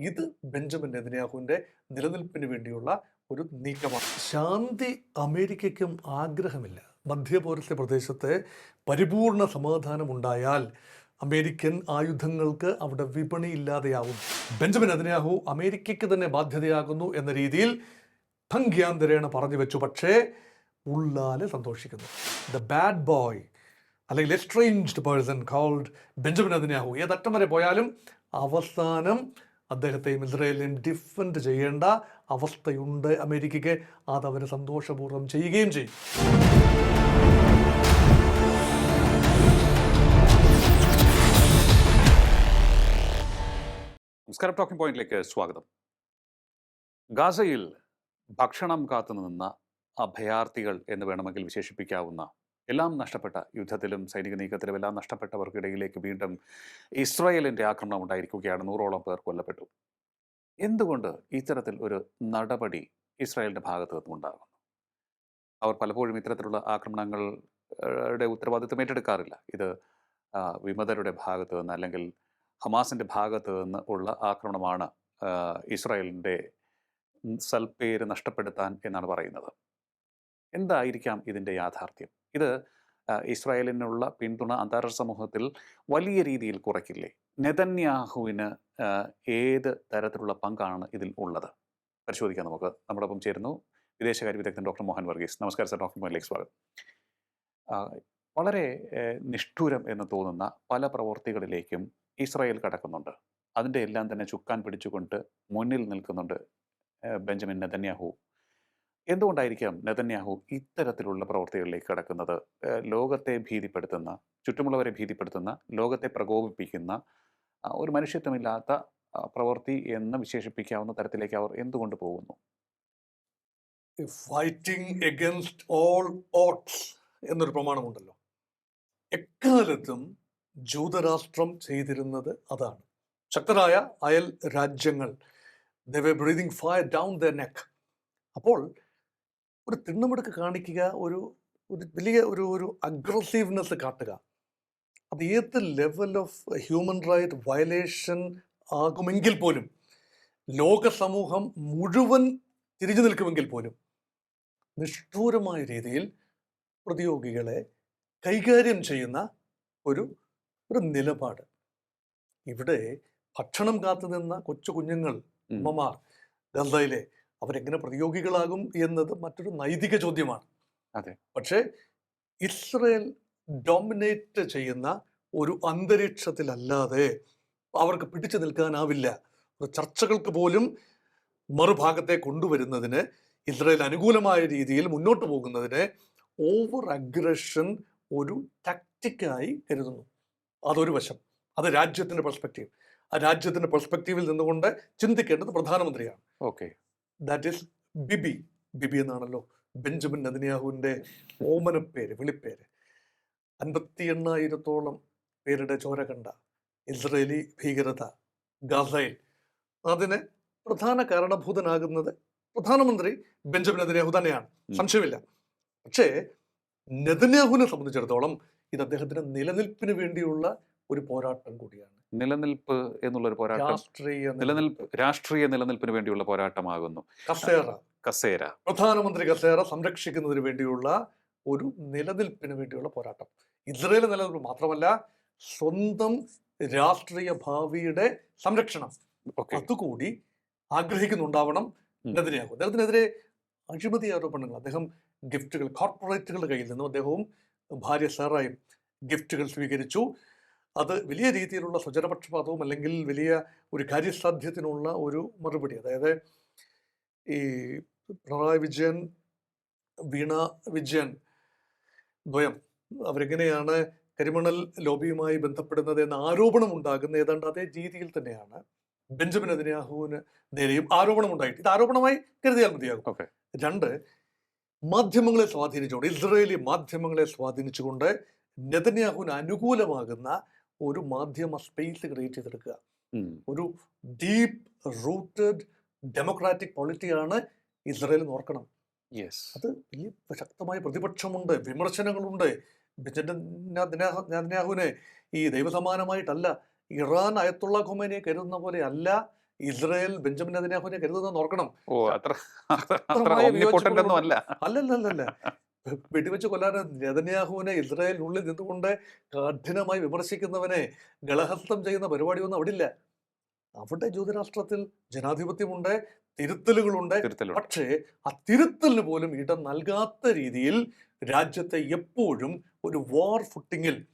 ഇത് ബെഞ്ചമിൻ നെതിനാഹുവിന്റെ നിലനിൽപ്പിന് വേണ്ടിയുള്ള ഒരു നീക്കമാണ്. ശാന്തി അമേരിക്കയ്ക്കും ആഗ്രഹമില്ല. മധ്യപൗരസ്ത്യ പ്രദേശത്തെ പരിപൂർണ സമാധാനം ഉണ്ടായാൽ അമേരിക്കൻ ആയുധങ്ങൾക്ക് അവിടെ വിപണി ഇല്ലാതെയാവും ബെഞ്ചമിൻ നെതിനാഹു അമേരിക്കയ്ക്ക് തന്നെ ബാധ്യതയാകുന്നു എന്ന രീതിയിൽ ഭംഗ്യാന്തരേണ പറഞ്ഞു വെച്ചു. പക്ഷേ ഉള്ളാലെ സന്തോഷിക്കുന്നു. ദ ബാഡ് ബോയ് അല്ലെങ്കിൽ estranged person called Benjamin Netanyahu ഏതറ്റം വരെ പോയാലും അവസാനം അദ്ദേഹത്തെയും ഇസ്രയേലിനെയും ഡിഫെൻഡ് ചെയ്യേണ്ട അവസ്ഥയുണ്ട് അമേരിക്കയ്ക്ക്. അത് അവർ സന്തോഷപൂർവം ചെയ്യുകയും ചെയ്യും. നമസ്കാരം. ടോക്കിംഗ് പോയിന്റിലേക്ക് സ്വാഗതം. ഗാസയിൽ ഭക്ഷണം കാത്തുനിന്ന അഭയാർത്ഥികൾ എന്ന് വേണമെങ്കിൽ വിശേഷിപ്പിക്കാവുന്ന എല്ലാം നഷ്ടപ്പെട്ട യുദ്ധത്തിലും സൈനിക നീക്കത്തിലും എല്ലാം നഷ്ടപ്പെട്ടവർക്കിടയിലേക്ക് വീണ്ടും ഇസ്രായേലിന്റെ ആക്രമണം ഉണ്ടായിരിക്കുകയാണ്. നൂറോളം പേർ കൊല്ലപ്പെട്ടു. എന്തുകൊണ്ട് ഇത്തരത്തിൽ ഒരു നടപടി ഇസ്രായേലിന്റെ ഭാഗത്തു നിന്നുണ്ടാകുന്നു അവർ പലപ്പോഴും ഇത്തരത്തിലുള്ള ആക്രമണങ്ങളുടെ ഉത്തരവാദിത്വം ഏറ്റെടുക്കാറില്ല. ഇത് വിമതരുടെ ഭാഗത്ത് നിന്ന് അല്ലെങ്കിൽ ഹമാസിന്റെ ഭാഗത്ത് നിന്ന് ഉള്ള ആക്രമണമാണ് ഇസ്രായേലിന്റെ സൽപ്പേര് നഷ്ടപ്പെടുത്താൻ എന്നാണ് പറയുന്നത്. എന്തായിരിക്കാം ഇതിന്റെ യാഥാർത്ഥ്യം? ഇത് ഇസ്രായേലിനുള്ള പിന്തുണ അന്താരാഷ്ട്ര സമൂഹത്തിൽ വലിയ രീതിയിൽ കുറയ്ക്കില്ലേ? നെതന്യാഹുവിന് ഏത് തരത്തിലുള്ള പങ്കാണ് ഇതിൽ ഉള്ളത്? പരിശോധിക്കാം നമുക്ക്. നമ്മോടൊപ്പം ചേരുന്നു വിദേശകാര്യ വിദഗ്ധൻ ഡോക്ടർ മോഹൻ വർഗീസ്. നമസ്കാരം സർ ഡോക്ടർ മോഹനിലേക്ക് സ്വാഗതം. വളരെ നിഷ്ഠൂരം എന്ന് തോന്നുന്ന പല പ്രവർത്തികളിലേക്കും ഇസ്രായേൽ കടക്കുന്നുണ്ട്. അതിന്റെ എല്ലാം തന്നെ ചുക്കാൻ പിടിച്ചുകൊണ്ട് മുന്നിൽ നിൽക്കുന്നുണ്ട് ബെഞ്ചമിൻ നെതന്യാഹു. എന്തുകൊണ്ടായിരിക്കാം നെതന്യാഹു ഇത്തരത്തിലുള്ള പ്രവർത്തികളിലേക്ക് കടക്കുന്നത്? ലോകത്തെ ഭീതിപ്പെടുത്തുന്ന ചുറ്റുമുള്ളവരെ ഭീതിപ്പെടുത്തുന്ന ലോകത്തെ പ്രകോപിപ്പിക്കുന്ന ഒരു മനുഷ്യത്വമില്ലാത്ത പ്രവൃത്തി എന്ന് വിശേഷിപ്പിക്കാവുന്ന തരത്തിലേക്ക് അവർ എന്തുകൊണ്ട് പോകുന്നു? ഫൈറ്റിംഗ് എഗൻസ്റ്റ് ഓൾ ഓട്ട്സ് എന്നൊരു പ്രമാണമുണ്ടല്ലോ. എക്കാലത്തും ജൂതരാഷ്ട്രം ചെയ്തിരുന്നത് അതാണ്. ശക്തരായ അയൽ രാജ്യങ്ങൾ the breathing fire down the neck അപ്പോൾ ഒരു തിണ്ണമെടുക്ക് കാണിക്കുക ഒരു ഒരു വലിയ ഒരു ഒരു അഗ്രസീവ്നെസ് കാട്ടുക. അത് ഏത് level of human right violation ആകുമെങ്കിൽ പോലും ലോക സമൂഹം മുഴുവൻ തിരിഞ്ഞു നിൽക്കുമെങ്കിൽ പോലും നിഷ്ഠൂരമായ രീതിയിൽ പ്രതിയോഗികളെ കൈകാര്യം ചെയ്യുന്ന ഒരു ഒരു നിലപാട്. ഇവിടെ ഭക്ഷണം കാത്തു നിന്ന കൊച്ചു കുഞ്ഞുങ്ങൾ അമ്മമാർ ഗസയിലെ അവരെങ്ങനെ പ്രതിയോഗികളാകും എന്നത് മറ്റൊരു നൈതിക ചോദ്യമാണ്. അതെ. പക്ഷേ ഇസ്രയേൽ ഡോമിനേറ്റ് ചെയ്യുന്ന ഒരു അന്തരീക്ഷത്തിലല്ലാതെ അവർക്ക് പിടിച്ചു നിൽക്കാനാവില്ല. ചർച്ചകൾക്ക് പോലും മറുഭാഗത്തെ കൊണ്ടുവരുന്നതിന് ഇസ്രയേൽ അനുകൂലമായ രീതിയിൽ മുന്നോട്ട് പോകുന്നതിന് ഓവർ അഗ്രഷൻ ഒരു ടാക്റ്റിക്കായി കരുതുന്നു. അതൊരു വശം. അത് രാജ്യത്തിന്റെ പെർസ്പെക്റ്റീവ് ആ രാജ്യത്തിന്റെ പെർസ്പെക്റ്റീവിൽ നിന്നുകൊണ്ട് ചിന്തിക്കേണ്ടത് പ്രധാനമന്ത്രിയാണ്. Okay. That is Bibi Bibi എന്നാണല്ലോ ബെഞ്ചമിൻ നദിനിയാഹുവിന്റെ ഓമനപ്പേര് പേര് വിളിപ്പേര്. അൻപത്തി എണ്ണായിരത്തോളം പേരുടെ ചോര കണ്ട ഇസ്രയേലി ഭീകരത ഗാസയിൽ. അതിന് പ്രധാന കാരണഭൂതനാകുന്നത് പ്രധാനമന്ത്രി ബെഞ്ചമിൻ നെതന്യാഹു തന്നെയാണ്. സംശയമില്ല. പക്ഷേ നെതന്യാഹുവിനെ സംബന്ധിച്ചിടത്തോളം ഇത് അദ്ദേഹത്തിന്റെ നിലനിൽപ്പിന് വേണ്ടിയുള്ള ഒരു പോരാട്ടം കൂടിയാണ്. നിലനിൽപ്പ് എന്നുള്ള ഒരു പോരാട്ടം രാഷ്ട്രീയ നിലനിൽപ്പ്. രാഷ്ട്രീയ നിലനിൽപ്പിന് വേണ്ടിയുള്ള പോരാട്ടമാകുന്നു. കസേര. കസേര. പ്രധാനമന്ത്രി കസേര സംരക്ഷിക്കുന്നതിന് വേണ്ടിയുള്ള ഒരു നിലനിൽപ്പിന് വേണ്ടിയുള്ള പോരാട്ടം. ഇസ്രയേൽ നിലനിൽപ്പ് മാത്രമല്ല സ്വന്തം രാഷ്ട്രീയ ഭാവിയുടെ സംരക്ഷണം. അതുകൂടി ആഗ്രഹിക്കുന്നുണ്ടാവണം ഉം. നെതിരെയാകും അദ്ദേഹത്തിനെതിരെ അഴിമതി ആരോപണങ്ങൾ. അദ്ദേഹം ഗിഫ്റ്റുകൾ കോർപ്പറേറ്റുകളുടെ കയ്യിൽ നിന്നും അദ്ദേഹവും ഭാര്യ സാറായും ഗിഫ്റ്റുകൾ സ്വീകരിച്ചു. അത് വലിയ രീതിയിലുള്ള സ്വജനപക്ഷപാതവും അല്ലെങ്കിൽ വലിയ ഒരു കാര്യസാധ്യത്തിനുള്ള ഒരു മറുപടി. അതായത് ഈ പിണറായി വിജയൻ വീണ വിജയൻ ദ്വയം അവരെങ്ങനെയാണ് കരിമണൽ ലോബിയുമായി ബന്ധപ്പെടുന്നത് എന്ന ആരോപണം ഉണ്ടാകുന്ന ഏതാണ്ട് അതേ രീതിയിൽ തന്നെയാണ് ബെഞ്ചമിൻ അതിനാഹുവിന് നേരെയും ആരോപണം ഉണ്ടായിട്ട്. ഇത് ആരോപണമായി കരുതിയാൽ മതിയാകും. ഓക്കെ. രണ്ട് മാധ്യമങ്ങളെ സ്വാധീനിച്ചുകൊണ്ട് ഇസ്രയേലി മാധ്യമങ്ങളെ സ്വാധീനിച്ചുകൊണ്ട് നെതന്യാഹുവിന് അനുകൂലമാകുന്ന ഒരു മാധ്യമ സ്പേസ് ക്രിയേറ്റ് ചെയ്തെടുക്കുക. ഒരു ഡീപ്പ് റൂട്ടഡ് ഡെമോക്രാറ്റിക് പോളിറ്റിയാണ് ഇസ്രയേൽ നോർക്കണം അത് വലിയ ശക്തമായ പ്രതിപക്ഷമുണ്ട് വിമർശനങ്ങളുണ്ട്. നെതന്യാഹുവിനെ ഈ ദൈവസമാനമായിട്ടല്ല ഇറാൻ അയത്തുള്ള ഖുമേനെ കരുതുന്ന പോലെ അല്ല ഇസ്രയേൽ ബെഞ്ചമിൻ നെതന്യാഹുവിനെ കരുതുന്ന ഓർക്കണം. അല്ലല്ലല്ല വെടിവെച്ച് കൊല്ലാൻ നെതന്യാഹുവിനെ ഇസ്രായേലിനുള്ളിൽ നിന്നുകൊണ്ട് കഠിനമായി വിമർശിക്കുന്നവനെ ഗളഹസ്തം ചെയ്യുന്ന പരിപാടിയൊന്നും അവിടെ ഇല്ല അവിടെ ജ്യോതിരാഷ്ട്രത്തിൽ ജനാധിപത്യമുണ്ട് തിരുത്തലുകളുണ്ട്. പക്ഷേ ആ തിരുത്തലിന് പോലും ഇടം നൽകാത്ത രീതിയിൽ രാജ്യത്തെ എപ്പോഴും ഒരു വാർ ഫുട്ടിങ്ങിൽ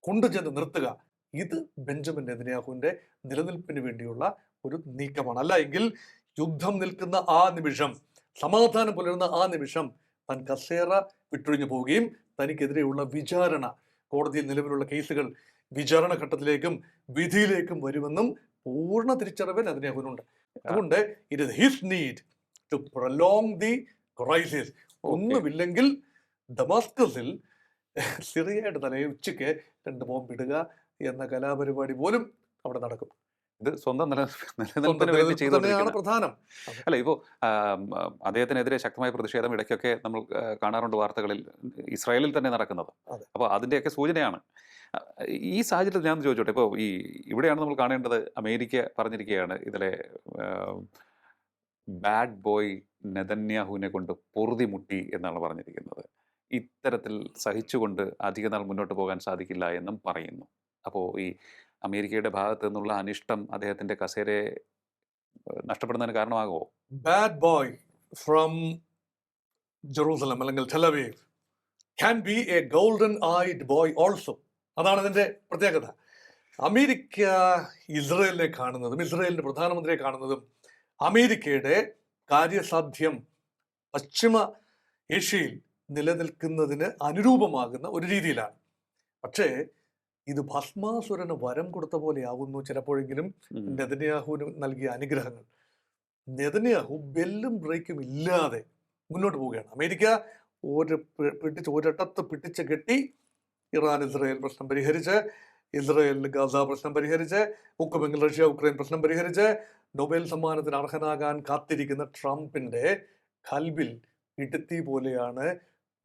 കൊണ്ടുചെന്ന് നിർത്തുക. ഇത് ബെഞ്ചമിൻ നെതന്യാഹുവിന്റെ നിലനിൽപ്പിന് വേണ്ടിയുള്ള ഒരു നീക്കമാണ്. അല്ല എങ്കിൽ യുദ്ധം നിൽക്കുന്ന ആ നിമിഷം സമാധാനം പുലരുന്ന ആ നിമിഷം താൻ കസേറ വിട്ടൊഴിഞ്ഞു പോവുകയും തനിക്കെതിരെയുള്ള വിചാരണ കോടതിയിൽ നിലവിലുള്ള കേസുകൾ വിചാരണ ഘട്ടത്തിലേക്കും വിധിയിലേക്കും വരുമെന്നും പൂർണ അതിനെ അവനുണ്ട് അതുകൊണ്ട് it is his need to prolong the crisis ഒന്നുമില്ലെങ്കിൽ ഡമാസ്കസിൽ സിറിയയുടെ തലയിൽ ഉച്ചയ്ക്ക് രണ്ട് ബോംബിടുക എന്ന കലാപരിപാടി പോലും അവിടെ നടക്കും. ഇത് സ്വന്തം നിലനിൽപ്പ് സ്വന്തം നിലനിൽപ്പിന് വേണ്ടി ചെയ്തുകൊണ്ടിരിക്കുന്നത് പ്രധാനം. അല്ല ഇപ്പോൾ അദ്ദേഹത്തിനെതിരെ ശക്തമായ പ്രതിഷേധം ഇടയ്ക്കൊക്കെ നമ്മൾ കാണാറുണ്ട് വാർത്തകളിൽ ഇസ്രായേലിൽ തന്നെ നടക്കുന്നത്. അപ്പോൾ അതിന്റെയൊക്കെ സൂചനയാണ്. ഈ സാഹചര്യത്തിൽ ഞാൻ ചോദിച്ചോട്ടെ ഇപ്പോൾ ഈ ഇവിടെയാണ് നമ്മൾ കാണേണ്ടത് അമേരിക്ക പറഞ്ഞിരിക്കുകയാണ് ഇതിലെ ബാഡ് ബോയ് നെതന്യാഹുവിനെ കൊണ്ട് പൊറുതി മുട്ടി എന്നാണ് പറഞ്ഞിരിക്കുന്നത്. ഇത്തരത്തിൽ സഹിച്ചുകൊണ്ട് അധിക നാൾ മുന്നോട്ട് പോകാൻ സാധിക്കില്ല എന്നും പറയുന്നു. അപ്പോൾ ഈ അമേരിക്കയുടെ ഭാഗത്തു നിന്നുള്ള അനിഷ്ടം അദ്ദേഹത്തിന്റെ കസേരയെ നഷ്ടപ്പെടുന്നതിന് കാരണമാകുമോ? ബാഡ് ബോയ് ഫ്രം ജെറൂസലം അല്ലെങ്കിൽ Tel Aviv can be a golden eyed boy also അതാണ് ഇതിന്റെ പ്രത്യേകത. അമേരിക്ക ഇസ്രയേലിനെ കാണുന്നതും ഇസ്രയേലിന്റെ പ്രധാനമന്ത്രിയെ കാണുന്നതും അമേരിക്കയുടെ കാര്യസാധ്യം പശ്ചിമ ഏഷ്യയിൽ നിലനിൽക്കുന്നതിന് അനുരൂപമാകുന്ന ഒരു രീതിയിലാണ്. പക്ഷേ ഇത് ഭസ്മാസുരന് വരം കൊടുത്ത പോലെയാകുന്നു ചിലപ്പോഴെങ്കിലും. നെതന്യാഹുവിന് നൽകിയ അനുഗ്രഹങ്ങൾ. നെതന്യാഹു ബെല്ലും ബ്രേക്കും ഇല്ലാതെ മുന്നോട്ട് പോവുകയാണ്. അമേരിക്ക ഒരു പിടിച്ച് ഒരിടത്ത് പിടിച്ച് കെട്ടി ഇറാൻ ഇസ്രായേൽ പ്രശ്നം പരിഹരിച്ച് ഇസ്രായേൽ ഗാസ പ്രശ്നം പരിഹരിച്ച് ഉക്കുമെങ്കിൽ റഷ്യ ഉക്രൈൻ പ്രശ്നം പരിഹരിച്ച് നൊബേൽ സമ്മാനത്തിന് അർഹനാകാൻ കാത്തിരിക്കുന്ന ട്രംപിന്റെ കൽബിൽ ഇടുത്തി പോലെയാണ്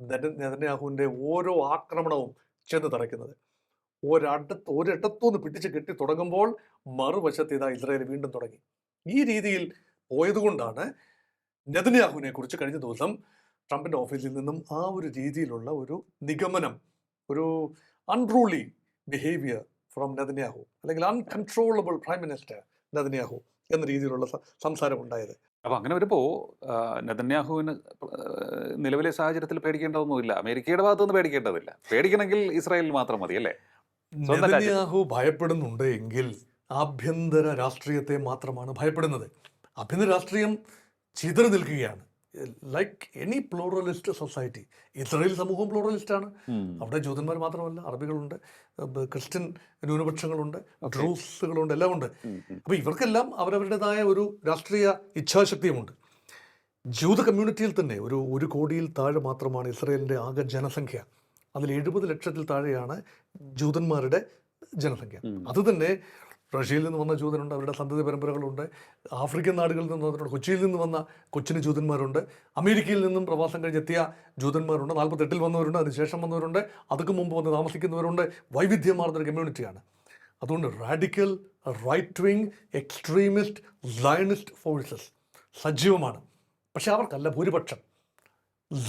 നെത- നെതന്യാഹുവിന്റെ ഓരോ ആക്രമണവും ചെന്ന് തറയ്ക്കുന്നത്. ഒരിടത്ത് ഒരിടത്തുനിന്ന് പിടിച്ച് കെട്ടി തുടങ്ങുമ്പോൾ മറുവശത്ത് ഇതാ ഇസ്രായേൽ വീണ്ടും തുടങ്ങി. ഈ രീതിയിൽ പോയതുകൊണ്ടാണ് നെതന്യാഹുവിനെ കുറിച്ച് കഴിഞ്ഞ ദിവസം ട്രംപിന്റെ ഓഫീസിൽ നിന്നും ആ ഒരു രീതിയിലുള്ള ഒരു നിഗമനം ഒരു അൺറൂളി ബിഹേവിയർ ഫ്രം നെതന്യാഹു അല്ലെങ്കിൽ അൺകൺട്രോളബിൾ പ്രൈം മിനിസ്റ്റർ നെതന്യാഹു എന്ന രീതിയിലുള്ള സംസാരം ഉണ്ടായത്. അപ്പോൾ അങ്ങനെ വരുമ്പോൾ നെതന്യാഹുവിന് നിലവിലെ സാഹചര്യത്തിൽ പേടിക്കേണ്ടതൊന്നുമില്ല. അമേരിക്കയുടെ ഭാഗത്തുനിന്ന് പേടിക്കേണ്ടതില്ല. പേടിക്കണമെങ്കിൽ ഇസ്രായേലിൽ മാത്രം മതി അല്ലേ. നെതന്യാഹു ഭയപ്പെടുന്നുണ്ട് എങ്കിൽ ആഭ്യന്തര രാഷ്ട്രീയത്തെ മാത്രമാണ് ഭയപ്പെടുന്നത്. ആഭ്യന്തര രാഷ്ട്രീയം ചിതറി നിൽക്കുകയാണ്. Like any pluralist society Israel സമൂഹം പ്ലൂറലിസ്റ്റ് ആണ്. അവിടെ ജൂതന്മാർ മാത്രമല്ല അറബികളുണ്ട് ക്രിസ്ത്യൻ ന്യൂനപക്ഷങ്ങളുണ്ട് ഡ്രൂസുകളുണ്ട് എല്ലാം ഉണ്ട്. അപ്പോൾ ഇവർക്കെല്ലാം അവരവരുടേതായ ഒരു രാഷ്ട്രീയ ഇച്ഛാശക്തിയുമുണ്ട്. ജൂത കമ്മ്യൂണിറ്റിയിൽ തന്നെ ഒരു ഒരു കോടിയിൽ താഴെ മാത്രമാണ് ഇസ്രയേലിന്റെ ആകെ ജനസംഖ്യ. അതിൽ എഴുപത് ലക്ഷത്തിൽ താഴെയാണ് ജൂതന്മാരുടെ ജനസംഖ്യ. അത് തന്നെ റഷ്യയിൽ നിന്ന് വന്ന ജൂതനുണ്ട് അവരുടെ സന്തതി പരമ്പരകളുണ്ട് ആഫ്രിക്കൻ നാടുകളിൽ നിന്ന് വന്നിട്ടുണ്ട് കൊച്ചിയിൽ നിന്ന് വന്ന കൊച്ചിന് ജൂതന്മാരുണ്ട് അമേരിക്കയിൽ നിന്നും പ്രവാസം കഴിഞ്ഞെത്തിയ ജൂതന്മാരുണ്ട് നാൽപ്പത്തെട്ടിൽ വന്നവരുണ്ട് അതിനുശേഷം വന്നവരുണ്ട് അതുക്ക് മുമ്പ് വന്ന് താമസിക്കുന്നവരുണ്ട് വൈവിധ്യമാർന്നൊരു കമ്മ്യൂണിറ്റിയാണ്. അതുകൊണ്ട് radical right wing extremist Zionist forces സജീവമാണ്. പക്ഷേ അവർക്കല്ല ഭൂരിപക്ഷം.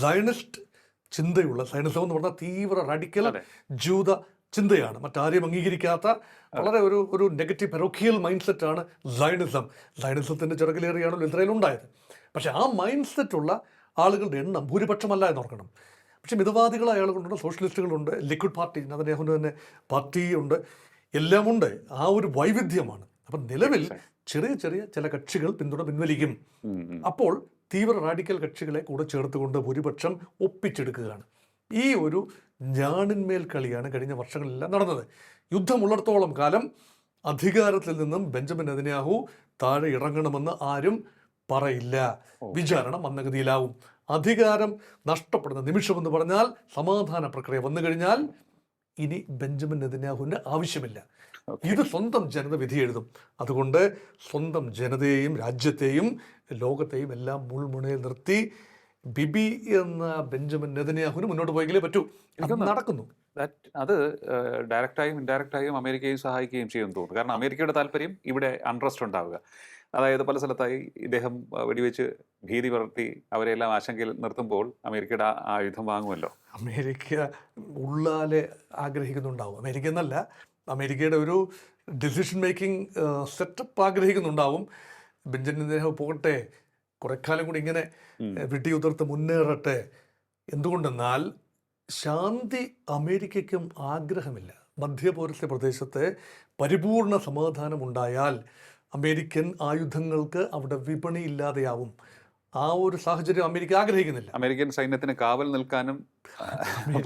സയനിസ്റ്റ് ചിന്തയുള്ള സൈനിസം എന്ന് പറഞ്ഞാൽ തീവ്ര റാഡിക്കൽ ജൂത ചിന്തയാണ്. മറ്റാരെയും അംഗീകരിക്കാത്ത വളരെ ഒരു ഒരു നെഗറ്റീവ് പെറോക്കിയൽ മൈൻഡ് സെറ്റാണ് സൈനിസം സൈനിസത്തിന്റെ ചിറകിലേറിയാണല്ലോ ഇസ്രായേൽ ഉണ്ടായത്. പക്ഷേ ആ മൈൻഡ് സെറ്റുള്ള ആളുകളുടെ എണ്ണം ഭൂരിപക്ഷമല്ല എന്ന് ഓർക്കണം. പക്ഷേ മിതവാദികളായ ആളുകളുണ്ട് സോഷ്യലിസ്റ്റുകളുണ്ട് ലിക്വിഡ് പാർട്ടി നെതന്യാഹുവിന്റെ തന്നെ പാർട്ടിയുണ്ട് എല്ലാമുണ്ട് ആ ഒരു വൈവിധ്യമാണ്. അപ്പം നിലവിൽ ചെറിയ ചെറിയ ചില കക്ഷികൾ പിന്തുണ പിൻവലിക്കും. അപ്പോൾ തീവ്ര റാഡിക്കൽ കക്ഷികളെ കൂടെ ചേർത്തുകൊണ്ട് ഭൂരിപക്ഷം ഒപ്പിച്ചെടുക്കുകയാണ്. ഈ ഒരു ഞാണിന്മേൽ കളിയാണ് കഴിഞ്ഞ വർഷങ്ങളിലെല്ലാം നടന്നത്. യുദ്ധമുള്ളിടത്തോളം കാലം അധികാരത്തിൽ നിന്നും ബെഞ്ചമിൻ നെതന്യാഹു താഴെ ഇറങ്ങണമെന്ന് ആരും പറയില്ല. വിചാരണ മന്ദഗതിയിലാവും അധികാരം നഷ്ടപ്പെടുന്ന നിമിഷമെന്ന് പറഞ്ഞാൽ സമാധാന പ്രക്രിയ വന്നു കഴിഞ്ഞാൽ ഇനി ബെഞ്ചമിൻ നെതിനാഹുവിന്റെ ആവശ്യമില്ല. ഇത് സ്വന്തം ജനത വിധി എഴുതും. അതുകൊണ്ട് സ്വന്തം ജനതയെയും രാജ്യത്തെയും ലോകത്തെയും എല്ലാം മുൾമുണയിൽ നിർത്തി ബിബി എന്ന ബെഞ്ചമിൻ നെതന്യാഹുവിന് മുന്നോട്ട് പോയെങ്കിലേ പറ്റൂ. അത് നടക്കുന്നു. അത് ഡയറക്റ്റായും ഇൻഡയറക്റ്റായും അമേരിക്കയും സഹായിക്കുകയും ചെയ്യുമെന്ന് തോന്നുന്നു. കാരണം അമേരിക്കയുടെ താല്പര്യം ഇവിടെ അൺട്രസ്റ്റ് ഉണ്ടാവുക. അതായത് പല സ്ഥലത്തായി ഇദ്ദേഹം വെടിവെച്ച് ഭീതി പറത്തി അവരെല്ലാം ആശങ്കയിൽ നിർത്തുമ്പോൾ അമേരിക്കയുടെ ആയുധം വാങ്ങുമല്ലോ. അമേരിക്ക ഉള്ളാലെ ആഗ്രഹിക്കുന്നുണ്ടാവും. അമേരിക്ക എന്നല്ല അമേരിക്കയുടെ ഒരു ഡിസിഷൻ മേക്കിംഗ് സെറ്റപ്പ് ആഗ്രഹിക്കുന്നുണ്ടാവും. ബെഞ്ചമിൻ നെതന്യാഹു പോകട്ടെ കുറെ കാലം കൂടി ഇങ്ങനെ വിട്ടി വെട്ടിയുതിർത്ത് മുന്നേറട്ടെ. എന്തുകൊണ്ടെന്നാൽ ശാന്തി അമേരിക്കയ്ക്കും ആഗ്രഹമില്ല. മധ്യപൗരസ്യ പ്രദേശത്തെ പരിപൂർണ സമാധാനം ഉണ്ടായാൽ അമേരിക്കൻ ആയുധങ്ങൾക്ക് അവിടെ വിപണി ഇല്ലാതെയാവും ആ ഒരു സാഹചര്യം അമേരിക്ക ആഗ്രഹിക്കുന്നില്ല. അമേരിക്കൻ സൈന്യത്തിന് കാവൽ നിൽക്കാനും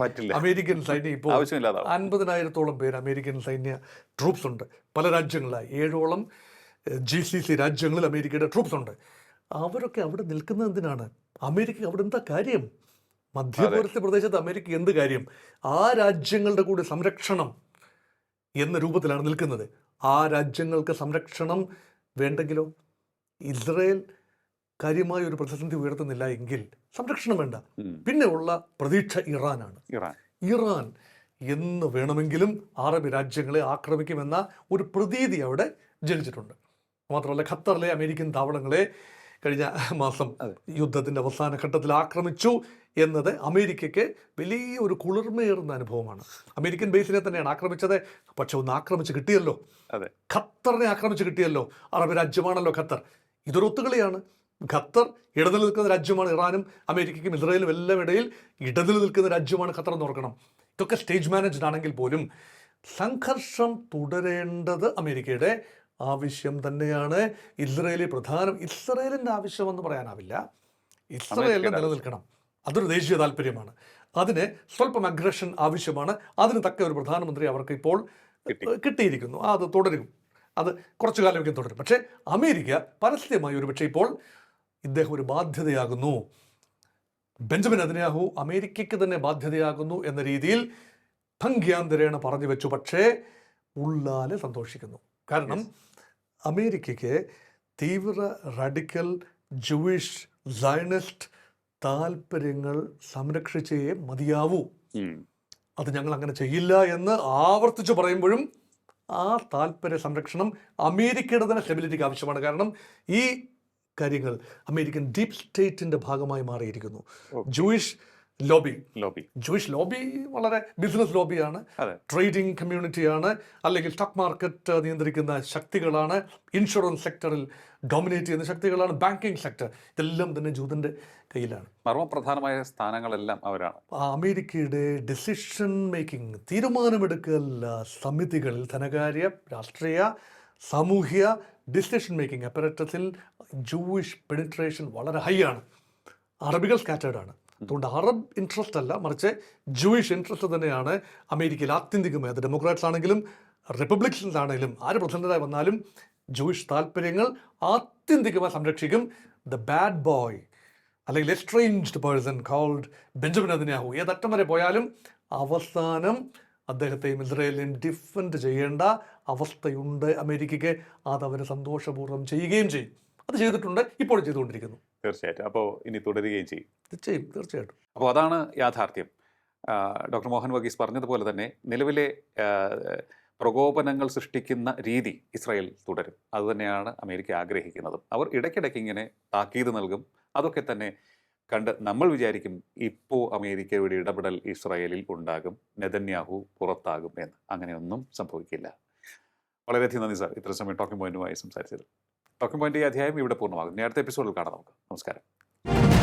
പറ്റില്ല. അമേരിക്കൻ സൈന്യം ഇപ്പോൾ അൻപതിനായിരത്തോളം പേര് അമേരിക്കൻ സൈന്യ ട്രൂപ്സ് ഉണ്ട്. പല രാജ്യങ്ങളായി. ഏഴോളം ജി സി സി രാജ്യങ്ങളിൽ അമേരിക്കയുടെ ട്രൂപ്സ് ഉണ്ട്. അവരൊക്കെ അവിടെ നിൽക്കുന്നത് എന്തിനാണ്? അമേരിക്ക അവിടെ എന്താ കാര്യം? മധ്യപൂർത്തി പ്രദേശത്ത് അമേരിക്ക എന്ത് കാര്യം? ആ രാജ്യങ്ങളുടെ കൂടെ സംരക്ഷണം എന്ന രൂപത്തിലാണ് നിൽക്കുന്നത്. ആ രാജ്യങ്ങൾക്ക് സംരക്ഷണം വേണ്ടെങ്കിലോ? ഇസ്രയേൽ കാര്യമായ ഒരു പ്രതിസന്ധി ഉയർത്തുന്നില്ല എങ്കിൽ സംരക്ഷണം വേണ്ട. പിന്നെ ഉള്ള പ്രതീക്ഷ ഇറാനാണ്. ഇറാൻ. ഇറാൻ എന്ന് വേണമെങ്കിലും അറബ് രാജ്യങ്ങളെ ആക്രമിക്കുമെന്ന ഒരു പ്രതീതി അവിടെ ജനിച്ചിട്ടുണ്ട്. മാത്രമല്ല ഖത്തറിലെ അമേരിക്കൻ താവളങ്ങളെ കഴിഞ്ഞ മാസം യുദ്ധത്തിന്റെ യുദ്ധത്തിന്റെ അവസാന ഘട്ടത്തിൽ ആക്രമിച്ചു എന്നത് അമേരിക്കയ്ക്ക് വലിയ ഒരു കുളിർമയേറുന്ന അനുഭവമാണ്. അമേരിക്കൻ ബേസിനെ തന്നെയാണ് ആക്രമിച്ചത്. പക്ഷെ ഒന്ന് ആക്രമിച്ച് കിട്ടിയല്ലോ. ഖത്തറിനെ ആക്രമിച്ച് കിട്ടിയല്ലോ. അറബ് രാജ്യമാണല്ലോ ഖത്തർ. ഇതൊരു ഒത്തുകളിയാണ്. ഖത്തർ ഇടതിൽ നിൽക്കുന്ന രാജ്യമാണ് ഇറാനും അമേരിക്കയ്ക്കും ഇസ്രായേലും എല്ലാം ഇടയിൽ ഇടതിൽ നിൽക്കുന്ന രാജ്യമാണ് ഖത്തർ എന്ന് ഓർക്കണം. ഇതൊക്കെ സ്റ്റേജ് മാനേജ്ഡ് ആണെങ്കിൽ പോലും സംഘർഷം തുടരേണ്ടത് അമേരിക്കയുടെ ആവശ്യം തന്നെയാണ്. ഇസ്രയേലി പ്രധാനം ഇസ്രയേലിന്റെ ആവശ്യമെന്ന് പറയാനാവില്ല. ഇസ്രയേലിന് അമേരിക്കയുടെ നിലനിൽക്കണം. അതൊരു ദേശീയ താല്പര്യമാണ്. അതിന് സ്വല്പം അഗ്രഷൻ ആവശ്യമാണ്. അതിന് തക്ക ഒരു പ്രധാനമന്ത്രി അവർക്ക് ഇപ്പോൾ കിട്ടിയിരിക്കുന്നു. അത് തുടരും. അത് കുറച്ചു കാലമൊക്കെ തുടരും. പക്ഷേ അമേരിക്ക പരസ്യമായി ഒരു പക്ഷേ ഇപ്പോൾ ഇദ്ദേഹം ഒരു ബാധ്യതയാകുന്നു. ബെഞ്ചമിൻ അതിനാഹു അമേരിക്കയ്ക്ക് തന്നെ ബാധ്യതയാകുന്നു എന്ന രീതിയിൽ ഭംഗ്യാന്തരേണ പറഞ്ഞു വെച്ചു. പക്ഷേ ഉള്ളാലെ സന്തോഷിക്കുന്നു. കാരണം അമേരിക്കയ്ക്ക് തീവ്ര റാഡിക്കൽ ജൂയിഷ് സയനിസ്റ്റ് താല്പര്യങ്ങൾ സംരക്ഷിച്ചേ മതിയാവൂ. അത് ഞങ്ങൾ അങ്ങനെ ചെയ്യില്ല എന്ന് ആവർത്തിച്ചു പറയുമ്പോഴും ആ താല്പര്യ സംരക്ഷണം അമേരിക്കയുടെ തന്നെ സ്റ്റെബിലിറ്റിക്ക് ആവശ്യമാണ്. കാരണം ഈ കാര്യങ്ങൾ അമേരിക്കൻ ഡീപ് സ്റ്റേറ്റിന്റെ ഭാഗമായി മാറിയിരിക്കുന്നു. Jewish lobby. Lobby. Jewish lobby വളരെ ബിസിനസ് ലോബിയാണ്. ട്രേഡിംഗ് കമ്മ്യൂണിറ്റിയാണ്. അല്ലെങ്കിൽ സ്റ്റോക്ക് മാർക്കറ്റ് നിയന്ത്രിക്കുന്ന ശക്തികളാണ്. ഇൻഷുറൻസ് സെക്ടറിൽ ഡോമിനേറ്റ് ചെയ്യുന്ന ശക്തികളാണ്. Banking sector. ഇതെല്ലാം തന്നെ ജൂതന്റെ കയ്യിലാണ്. മർമ്മപ്രധാനമായ സ്ഥാനങ്ങളെല്ലാം അവരാണ്. അമേരിക്കയുടെ ഡിസിഷൻ മേക്കിംഗ് തീരുമാനമെടുക്കൽ സമിതികളിൽ ധനകാര്യ രാഷ്ട്രീയ സാമൂഹ്യ ഡിസിഷൻ മേക്കിംഗ് അപ്പറേറ്റസിൽ ജൂയിഷ് പെനിട്രേഷൻ വളരെ ഹൈ ആണ്. അറബികൾ സ്കാറ്റേഡ് ആണ്. അതുകൊണ്ട് അറബ് ഇൻട്രസ്റ്റ് അല്ല മറിച്ച് ജൂയിഷ് ഇൻട്രസ്റ്റ് തന്നെയാണ് അമേരിക്കയിൽ ആത്യന്തികമായി. അത് ഡെമോക്രാറ്റ്സ് ആണെങ്കിലും റിപ്പബ്ലിക്കൻസ് ആണെങ്കിലും ആര് പ്രസിഡന്റായി വന്നാലും ജൂയിഷ് താല്പര്യങ്ങൾ ആത്യന്തികമായി സംരക്ഷിക്കും. ദ ബാഡ് ബോയ് അല്ലെങ്കിൽ estranged person called Benjamin Netanyahu ഏതറ്റം വരെ പോയാലും അവസാനം അദ്ദേഹത്തെയും ഇസ്രയേലിനെയും ഡിഫെൻഡ് ചെയ്യേണ്ട അവസ്ഥയുണ്ട് അമേരിക്കയ്ക്ക്. അതവരെ സന്തോഷപൂർവം ചെയ്യുകയും ചെയ്യും. അത് ചെയ്തിട്ടുണ്ട് ഇപ്പോഴും ചെയ്തുകൊണ്ടിരിക്കുന്നു. തീർച്ചയായിട്ടും. അപ്പോൾ ഇനി തുടരുകയും ചെയ്യും. തീർച്ചയായും ചെയ്യും തീർച്ചയായിട്ടും. അപ്പോൾ അതാണ് യാഥാർത്ഥ്യം. ഡോക്ടർ മോഹൻ വഗീസ് പറഞ്ഞതുപോലെ തന്നെ നിലവിലെ പ്രകോപനങ്ങൾ സൃഷ്ടിക്കുന്ന രീതി ഇസ്രായേൽ തുടരും. അതുതന്നെയാണ് അമേരിക്ക ആഗ്രഹിക്കുന്നതും. അവർ ഇടയ്ക്കിടയ്ക്ക് ഇങ്ങനെ താക്കീത് നൽകും. അതൊക്കെ തന്നെ കണ്ട് നമ്മൾ വിചാരിക്കും ഇപ്പോൾ അമേരിക്കയുടെ ഇടപെടൽ ഇസ്രായേലിൽ ഉണ്ടാകും നെതന്യാഹു പുറത്താകും എന്ന്. അങ്ങനെയൊന്നും സംഭവിക്കില്ല. വളരെയധികം നന്ദി സാർ. ഇത്ര സമയം ടോക്കിംഗ് പോയിന്റുമായി സംസാരിച്ചത് പോയിന്റ് ഈ അധ്യായം ഇവിടെ പൂർണമാകും. നേരത്തെ എപ്പിസോഡിൽ കാണാം നമുക്ക്. നമസ്കാരം.